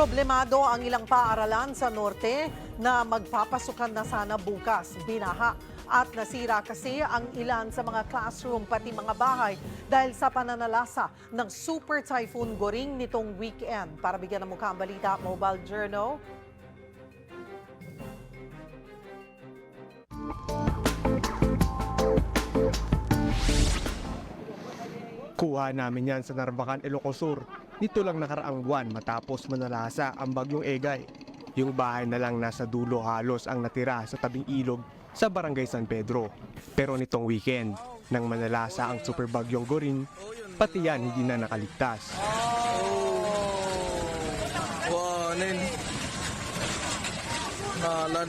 Problemado ang ilang paaralan sa norte na magpapasukan na sana bukas. Binaha at nasira kasi ang ilan sa mga classroom pati mga bahay dahil sa pananalasa ng Super Typhoon Goring nitong weekend. Para bigyan ng mukha ang balita, Mobile Journal. Kuha namin yan sa Narvacan, Ilocosur. Nito lang nakaraang buwan matapos manalasa ang bagyong Egay. Yung bahay na lang nasa dulo halos ang natira sa tabing ilog sa Barangay San Pedro. Pero nitong weekend, nang manalasa ang super bagyong Goring, pati yan hindi na nakaligtas. Wanin. Nalan.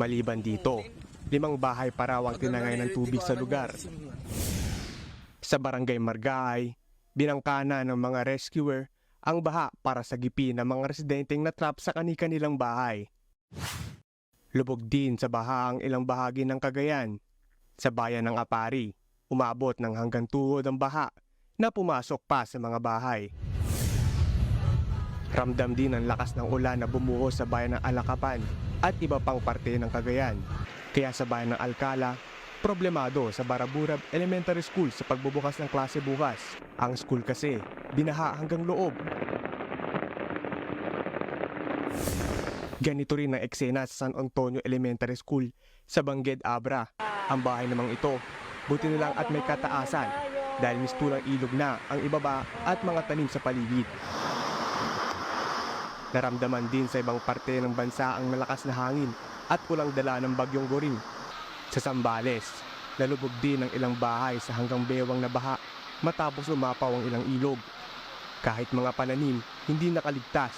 Maliban dito, limang bahay pa raw ang tinangay ng tubig sa lugar. Sa barangay Margaay, binangkana ng mga rescuer ang baha para sa gipi ng mga residenteng natrap sa kani-kanilang bahay. Lubog din sa baha ang ilang bahagi ng Cagayan. Sa bayan ng Apari, umabot ng hanggang tuhod ang baha na pumasok pa sa mga bahay. Ramdam din ang lakas ng ulan na bumuhos sa bayan ng Alakapan at iba pang parte ng Cagayan. Kaya sa bayan ng Alcala, problemado sa Baraburab Elementary School sa pagbubukas ng klase bukas. Ang school kasi, binaha hanggang loob. Ganito rin ang eksena sa San Antonio Elementary School sa Bangged Abra. Ang bahay namang ito, buti na lang at may kataasan dahil mistulang ilog na ang ibaba at mga tanim sa paligid. Naramdaman din sa ibang parte ng bansa ang malakas na hangin at kulang dala ng bagyong goring. Sa Sambales, nalubog din ang ilang bahay sa hanggang bewang na baha matapos umapaw ang ilang ilog. Kahit mga pananim, hindi nakaligtas.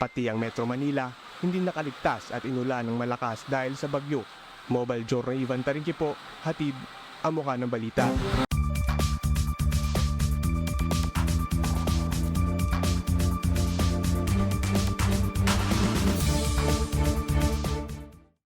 Pati ang Metro Manila, hindi nakaligtas at inulan ng malakas dahil sa bagyo. Mobile Journal Ivan Tarinki po, hatid ang mukha ng balita.